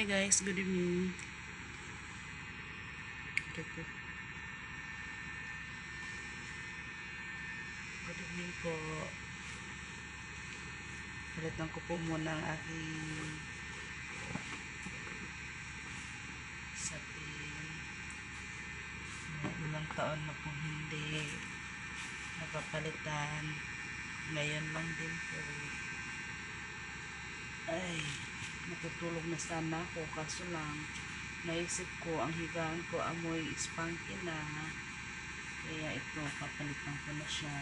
Hi guys, good evening. Good evening po. Palitan ko po muna ang aking sapin. Ilang taon na po hindi napapalitan. Ngayon lang din po. Ay, natutulog na sana ako. Kaso lang naisip ko ang higaan ko amoy spunky na. Kaya ito papalitan ko na siya.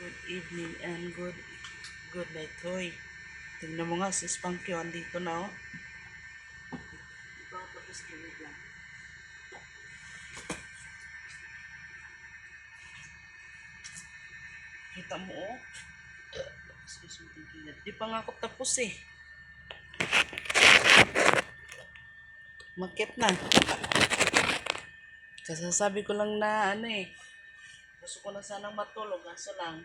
Good evening and good good night hoy. Tingnan mo nga si Spunky oh, andito na oh tapos kinig lang Kita mo, oh. Excuse me. Di pa nga ako tapos eh. Makit na. Kasasabi ko lang na ano eh. Gusto ko na sanang matulog. Kaso lang,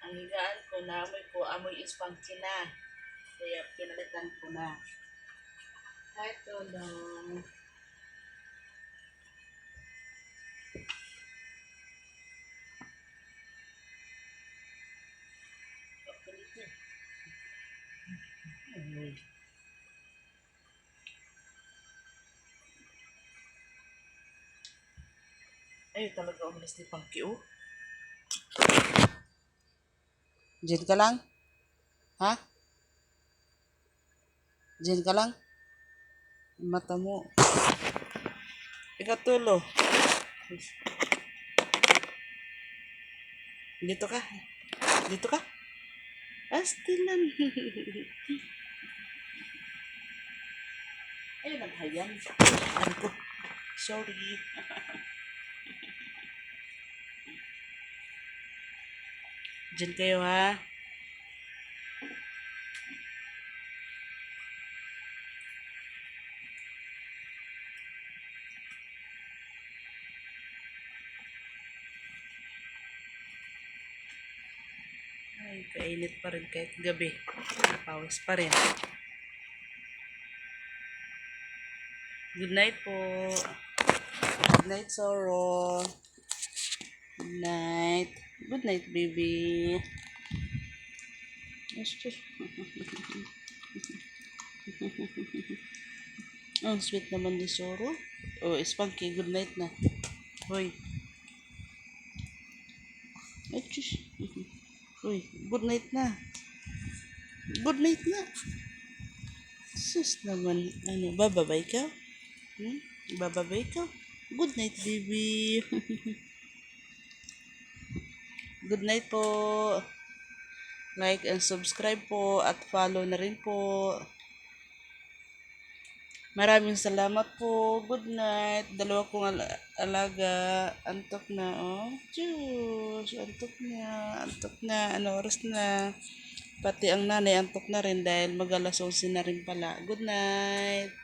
ang higaan ko na amoy ko, amoy spunky na. Kaya pinalitan ko na. Hi, Tulong. Amoy. Ay, talaga umalis ni Punky, oh. Diyan ka lang? Ha? Diyan ka lang? Mata mo. Ikaw tulo. Dito ka. Dito ka. Astilan. Ay, naghayan. Ano ko? Sorry. Diyan kayo ha. Kainit pa rin kahit gabi. Pawis pa rin. Good night po. Good night, Soro. Good night. Good night, baby. Ang sweet naman ni Soro. Oh, Spunky, good night na. Hoy. Ay, tschüss. Uy, good night na. Good night na. Sus naman, ano, bababay ka? Hmm? Bababay ka? Good night, baby. good night po. Like and subscribe po at follow na rin po. Maraming salamat po. Good night. Dalawa kong al- alaga. Antok na, oh. Diyos. Antok na. Antok na. Ano oras na? Pati ang nanay antok na rin dahil mag alas 11 na rin pala. Good night.